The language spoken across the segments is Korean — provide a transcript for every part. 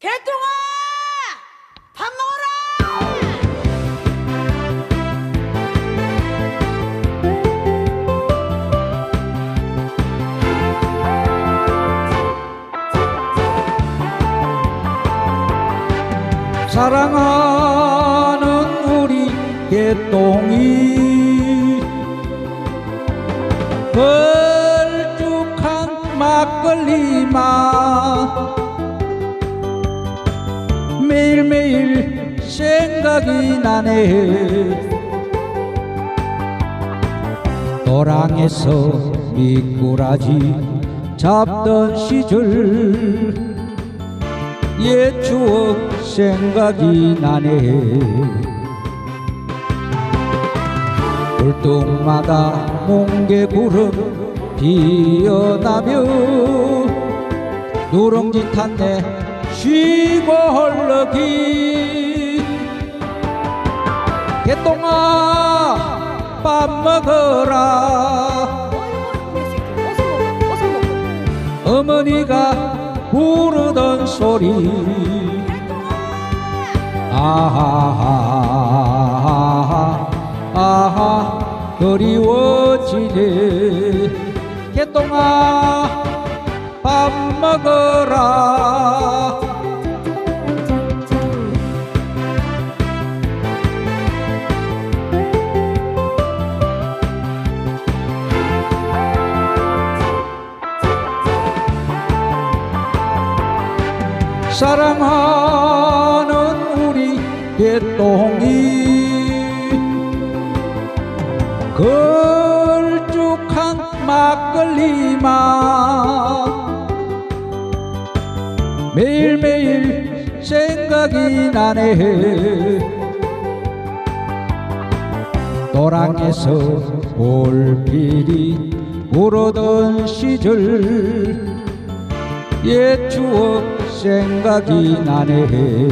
개똥아! 밥 먹어라! 사랑하는 우리 개똥이 걸쭉한 막걸리 맛 매일매일 생각이 나네. 도랑에서 미꾸라지 잡던 시절 옛 추억 생각이 나네. 돌동마다 몽개구름 피어나며 누룽지 탔네 헐러기. 개똥아 밥 먹어라. 어머니가 부르던 소리. 아하하하. 아하 그리워지네. 개똥아 밥 먹어라 사랑하는 우리 개똥이 걸쭉한 막걸리 맛 매일매일 생각이 나네. 도랑에서 볼필이 물어던 시절 옛 추억 생각이 나네.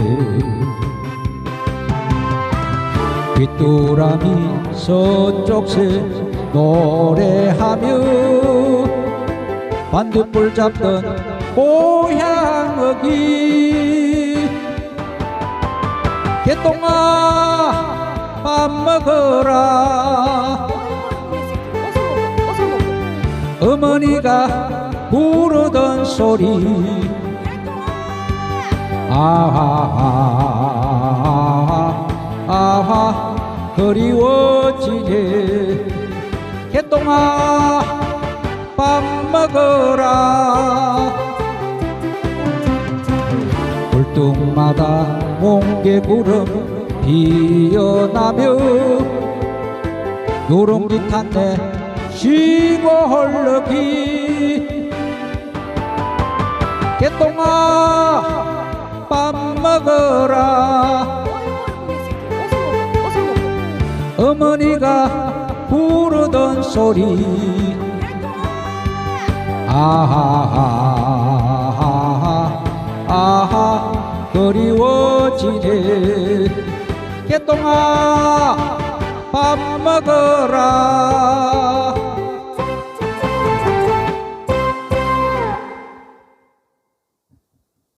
빗두라미 서쪽새 노래하며 반딧불 잡던 고향어기. 개똥아 밥 먹어라 부르던 소리. 아하 아하 그리워지네 개똥아 밥 먹어라. 불뚝마다 몽개구름 피어나며 누룽지 탔네 쉬고 헐러기 개똥아 밥 먹어라. 어머니가 부르던 소리. 아하하하. 아하 그리워지네. 개똥아 밥 먹어라